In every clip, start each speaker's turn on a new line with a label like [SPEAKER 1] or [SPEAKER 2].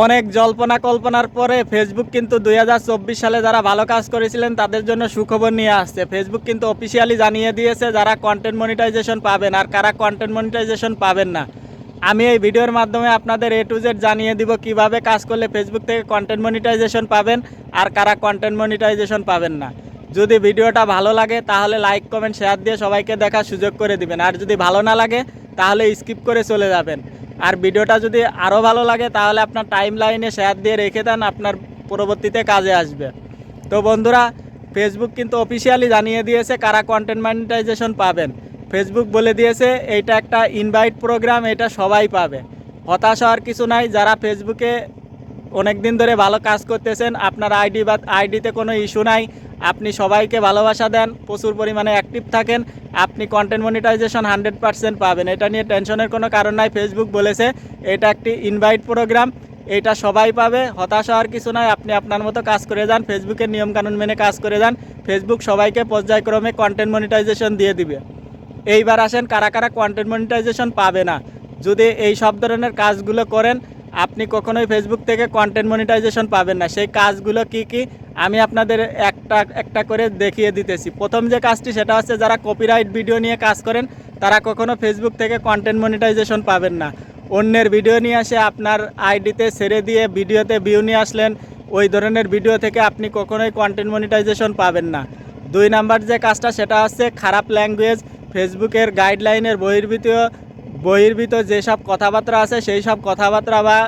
[SPEAKER 1] অনেক জল্পনা কল্পনার পরে ফেসবুক কিন্তু দু হাজার চব্বিশ সালে যারা ভালো কাজ করেছিলেন, তাদের জন্য সুখবর নিয়ে আসছে। ফেসবুক কিন্তু অফিসিয়ালি জানিয়ে দিয়েছে যারা কন্টেন্ট মনিটাইজেশন পাবেন, আর কারা কন্টেন্ট মনিটাইজেশন পাবেন না। আমি এই ভিডিওর মাধ্যমে আপনাদের এ টু জেড জানিয়ে দিব কীভাবে কাজ করলে ফেসবুক থেকে কন্টেন্ট মনিটাইজেশন পাবেন, আর কারা কন্টেন্ট মনিটাইজেশন পাবেন না। যদি ভিডিওটা ভালো লাগে, তাহলে লাইক কমেন্ট শেয়ার দিয়ে সবাইকে দেখার সুযোগ করে দিবেন। আর যদি ভালো না লাগে, তাহলে স্কিপ করে চলে যাবেন। আর ভিডিওটা যদি আরও ভালো লাগে, তাহলে আপনার টাইম লাইনে শেয়ার দিয়ে রেখে দেন, আপনার পরবর্তীতে কাজে আসবে। তো বন্ধুরা ফেসবুক কিন্তু অফিসিয়ালি জানিয়ে দিয়েছে কারা কন্টেন্ট মনিটাইজেশন পাবেন। ফেসবুক বলে দিয়েছে, এইটা একটা ইনভাইট প্রোগ্রাম এটা সবাই পাবে। হতাশ হওয়ার কিছু নাই, যারা ফেসবুকে অনেক দিন ধরে ভালো কাজ করতেছেন, আপনার আইডি বা আইডিতে কোনো ইস্যু নাই আপনি সবাইকে ভালোবাসা দেন, প্রচুর পরিমাণে অ্যাক্টিভ থাকেন, আপনি কন্টেন্ট মনিটাইজেশন হান্ড্রেড পার্সেন্ট পাবেন। এটা নিয়ে টেনশনের কোনো কারণ নাই। ফেসবুক বলেছে, এটা একটি ইনভাইট প্রোগ্রাম এটা সবাই পাবে, হতাশ হওয়ার কিছু নয় আপনি আপনার মতো কাজ করে যান ফেসবুকের নিয়মকানুন মেনে কাজ করে যান। ফেসবুক সবাইকে পর্যায়ক্রমে কন্টেন্ট মনিটাইজেশন দিয়ে দিবে। এইবার আসেন, কারা কারা কন্টেন্ট মনিটাইজেশন পাবে না। যদি এই সব ধরনের কাজগুলো করেন আপনি কখনোই ফেসবুক থেকে কন্টেন্ট মনিটাইজেশন পাবেন না। সেই কাজগুলো কি কি? আমি আপনাদের একটা একটা করে দেখিয়ে দিতেছি। প্রথম যে কাজটি, সেটা হচ্ছে যারা কপিরাইট ভিডিও নিয়ে কাজ করেন, তারা কখনো ফেসবুক থেকে কন্টেন্ট মনিটাইজেশন পাবেন না। অন্যের ভিডিও নিয়ে আসে আপনার আইডিতে ছেড়ে দিয়ে ভিডিওতে ভিউ নিয়ে আসলেন, ওই ধরনের ভিডিও থেকে আপনি কখনোই কন্টেন্ট মনিটাইজেশন পাবেন না। দুই নাম্বার যে কাজটা, সেটা হচ্ছে খারাপ ল্যাঙ্গুয়েজ ফেসবুকের গাইডলাইনের বহির্ভূত বহির্ভূত যেসব কথাবার্তা আছে সেই সব কথাবার্তা বা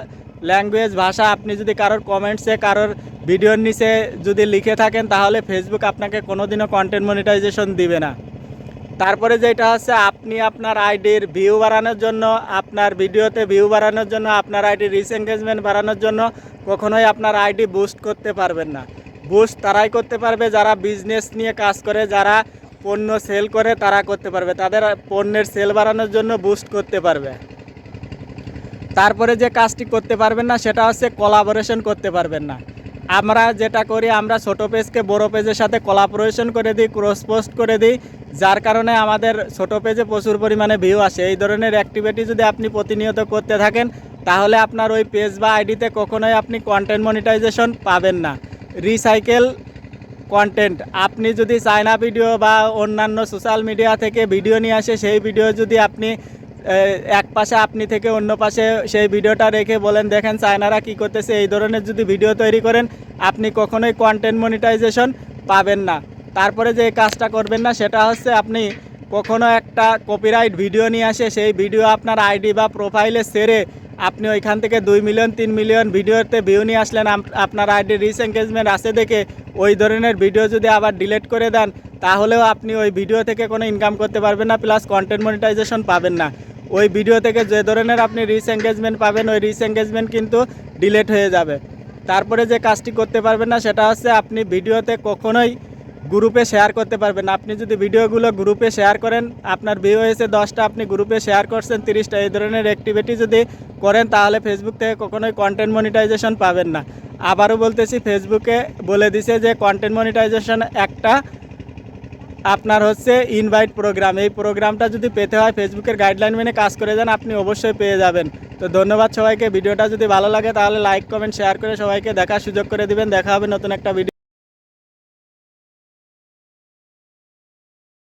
[SPEAKER 1] ল্যাঙ্গুয়েজ ভাষা আপনি যদি কারোর কমেন্টসে কারোর ভিডিওর নিচে যদি লিখে থাকেন, তাহলে ফেসবুক আপনাকে কোনোদিনও কন্টেন্ট মনিটাইজেশন দিবে না। তারপরে যেটা হচ্ছে, আপনি আপনার আইডির ভিউ বাড়ানোর জন্য, আপনার ভিডিওতে ভিউ বাড়ানোর জন্য, আপনার আইডির রিচ এঙ্গেজমেন্ট বাড়ানোর জন্য কখনোই আপনার আইডি বুস্ট করতে পারবেন না। বুস্ট তারাই করতে পারবে যারা বিজনেস নিয়ে কাজ করে, যারা পণ্য সেল করে তারা করতে পারবে। তাদের পণ্যের সেল বাড়ানোর জন্য বুস্ট করতে পারবে। তারপরে যে কাজটি করতে পারবেন না, সেটা হচ্ছে কোলাবোরেশন করতে পারবেন না। আমরা যেটা করি, আমরা ছোট পেজকে বড় পেজের সাথে কোলাবোরেশন করে দিই ক্রস পোস্ট করে দিই। যার কারণে আমাদের ছোট পেজে প্রচুর পরিমাণে ভিউ আসে। এই ধরনের অ্যাক্টিভিটি যদি আপনি প্রতিনিয়ত করতে থাকেন, তাহলে আপনার ওই পেজ বা আইডিতে কখনোই আপনি কন্টেন্ট মনিটাইজেশন পাবেন না। রিসাইকেল কন্টেন্ট আপনি যদি চায়না ভিডিও বা অন্যান্য সোশ্যাল মিডিয়া থেকে ভিডিও নিয়ে আসে, সেই ভিডিও যদি আপনি এক পাশে আপনি থেকে অন্য পাশে সেই ভিডিওটা রেখে বলেন, দেখেন চায়নারা কি করতেছে, এই ধরনের যদি ভিডিও তৈরি করেন, আপনি কখনোই কন্টেন্ট মনিটাইজেশন পাবেন না। তারপরে যে কাজটা করবেন না, সেটা হচ্ছে আপনি কখনো একটা কপিরাইট ভিডিও নিয়ে আসে, সেই ভিডিও আপনার আইডি বা প্রোফাইলে সেরে আপনি ওইখান থেকে দুই মিলিয়ন তিন মিলিয়ন ভিডিওতে ভিউ নিয়ে আসলেন। আপনার আইডি রিচ এঙ্গেজমেন্ট আছে দেখে ওই ধরনের ভিডিও যদি আবার ডিলেট করে দেন, তাহলেও আপনি ওই ভিডিও থেকে কোনো ইনকাম করতে পারবেন না প্লাস কন্টেন্ট মনিটাইজেশন পাবেন না। ওই ভিডিও থেকে যে ধরনের আপনি রিচ এঙ্গেজমেন্ট পাবেন, ওই রিচ এঙ্গেজমেন্ট কিন্তু ডিলেট হয়ে যাবে। তারপরে যে কাজটি করতে পারবেন না, সেটা হচ্ছে আপনি ভিডিওতে কখনোই গ্রুপে শেয়ার করতে পারবেন। আপনি যদি ভিডিওগুলো গ্রুপে শেয়ার করেন, আপনার ভিউ হয়েছে দশটা, আপনি গ্রুপে শেয়ার করছেন তিরিশটা, এই ধরনের অ্যাক্টিভিটি যদি করেন, তাহলে ফেসবুক থেকে কখনোই কন্টেন্ট মনিটাইজেশন পাবেন না। আবারও বলতেছি ফেসবুকে বলে দিছে যে কন্টেন্ট মনিটাইজেশন একটা আপনার হচ্ছে ইনভাইট প্রোগ্রাম এই প্রোগ্রামটা যদি পেতে হয় ফেসবুকের গাইডলাইন মেনে কাজ করে যান, আপনি অবশ্যই পেয়ে যাবেন। তো ধন্যবাদ সবাইকে। ভিডিওটা যদি ভালো লাগে, তাহলে লাইক কমেন্ট শেয়ার করে সবাইকে দেখার সুযোগ করে দিবেন। দেখা হবে নতুন একটা ভিডিও